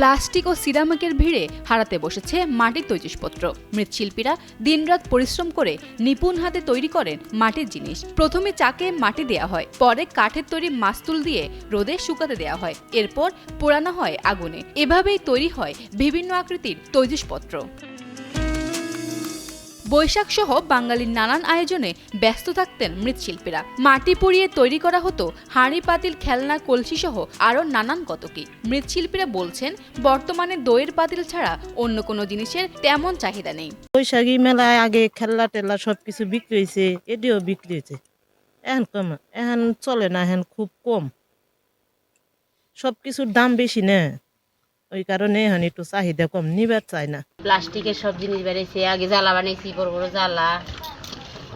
Plastic ও সিরামিকের ভিড়ে হারাতে বসেছে মাটির তৈজসপত্র। মৃৎশিল্পীরা দিনরাত পরিশ্রম করে নিপুণ হাতে তৈরি করেন মাটির জিনিস। প্রথমে চাকে মাটি দেয়া হয়, পরে কাঠের তৈরি মাস্তুল দিয়ে রোদে শুকাতে দেয়া হয়। এরপর পোড়ানো হয় আগুনে। এভাবেই তৈরি হয় বিভিন্ন আকৃতির তৈজসপত্র। বৈশাখ সহ বাঙালির নানান আয়োজনে ব্যস্ত থাকতেন মৃৎশিল্পীরা। মাটি পুড়িয়ে তৈরি করা হতো হাঁড়ি, পাতিল, খেলনা কলসি সহ আরও নানান কতকি মৃৎশিল্পীরা বলছেন, বর্তমানে দইয়ের পাতিল ছাড়া অন্য কোনো জিনিসের তেমন চাহিদা নেই। বৈশাখী মেলায় আগে খেলনা টেলা সব কিছু বিক্রি হয়েছে এটিও বিক্রি হয়েছে এখন কম, এখন চলে না, এখন খুব কম। সব কিছুর দাম বেশি না। ওই কারণে এখন একটু চাহিদা কম, নিবার চায় না। প্লাস্টিকের সব জিনিস বেড়েছে, আগে জ্বালা বানাইছি, বড় বড় জ্বালা।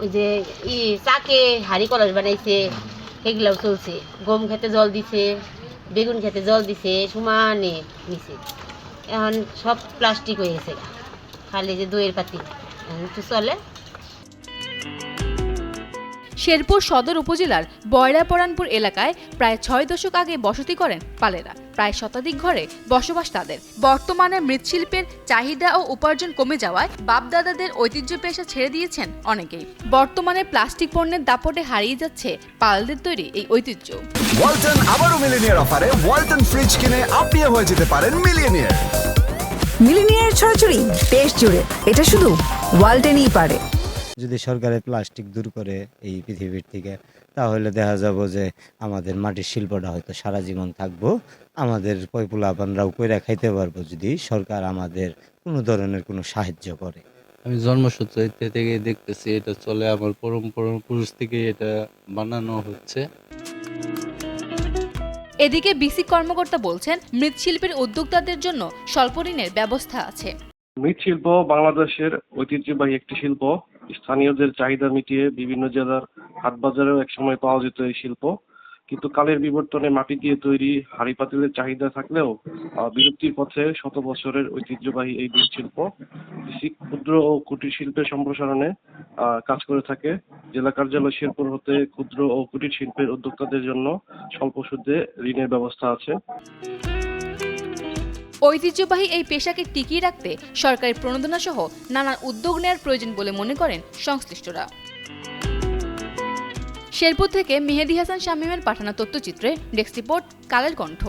ওই যে ই চাকে হাড়ি, কলস বানাইছে সেগুলাও চলছে। গম খেতে জল দিছে, বেগুন খেতে জল দিছে, সমানে নিছে। এখন সব প্লাস্টিক হয়ে গেছে খালি যে দইয়ের পাতি। এখন একটু চলে। শেরপুর সদর উপজেলার বয়রাপরানপুর এলাকায় প্রায় ছয় দশক আগে বসতি করেন পালেরা। প্রায় শতাধিক ঘরে বসবাস তাদের। বর্তমানে মৃৎশিল্পের চাহিদা ও উপার্জন কমে যাওয়ায় বাপদাদাদের ঐতিহ্য পেশা ছেড়ে দিয়েছেন অনেকেই। বর্তমানে প্লাস্টিক পণ্যের দাপটে হারিয়ে যাচ্ছে পালদের তৈরি এই ঐতিহ্য। ওয়ালটন আবারও মিলিনিয়ার অফারে ওয়ালটন ফ্রিজ কিনে আপনিও হয়ে যেতে পারেন মিলিয়নিয়ার মিলিনিয়ার ছড়াছড়ি দেশ জুড়ে। এটা শুধু ওয়ালটেনই পারে। যদি সরকারের প্লাস্টিক দূর করে এই পৃথিবীর থেকে তাহলে দেখা যাব যে আমাদের মাটির শিল্পটা হয়তো সারা জীবন থাকব। আমাদের পয়পুলাপানরাও কইরা খাইতে পারব যদি সরকার আমাদের কোনো ধরনের কোনো সাহায্য করে। আমি জন্মসূত্র থেকে দেখতেছি এটা চলে আমার পরম্পরা পুরুষ থেকে এটা বানানো হচ্ছে। এদিকে বিসি কর্মকর্তা বলছেন মৃৎশিল্পের উদ্যোক্তাদের জন্য স্বল্প ঋণের ব্যবস্থা আছে। মৃৎশিল্প বাংলাদেশের ঐতিহ্যবাহী একটি শিল্প। স্থানীয়দের চাহিদা মিটিয়ে বিভিন্ন জেলার হাট বাজারেও একসময় পাওয়া যেত এই শিল্প। কিন্তু কালের বিবর্তনে মাটি দিয়ে তৈরি হাড়ি পাতিলের চাহিদা থাকলেও বিলুপ্তির পথে শত বছরের ঐতিহ্যবাহী এই কৃষি, ক্ষুদ্র ও কুটির শিল্পের সম্প্রসারণে কাজ করে থাকে। জেলা কার্যালয় শেরপুর হতে ক্ষুদ্র ও কুটির শিল্পের উদ্যোক্তাদের জন্য স্বল্প সুদে ঋণের ব্যবস্থা আছে। ঐতিহ্যবাহী এই পেশাকে টিকিয়ে রাখতে সরকারের প্রণোদনা সহ নানান উদ্যোগ নেওয়ার প্রয়োজন বলে মনে করেন সংশ্লিষ্টরা। শেরপুর থেকে মেহেদি হাসান শামীমের পাঠানো তথ্যচিত্রে ডেস্ক রিপোর্ট, কালের কণ্ঠ।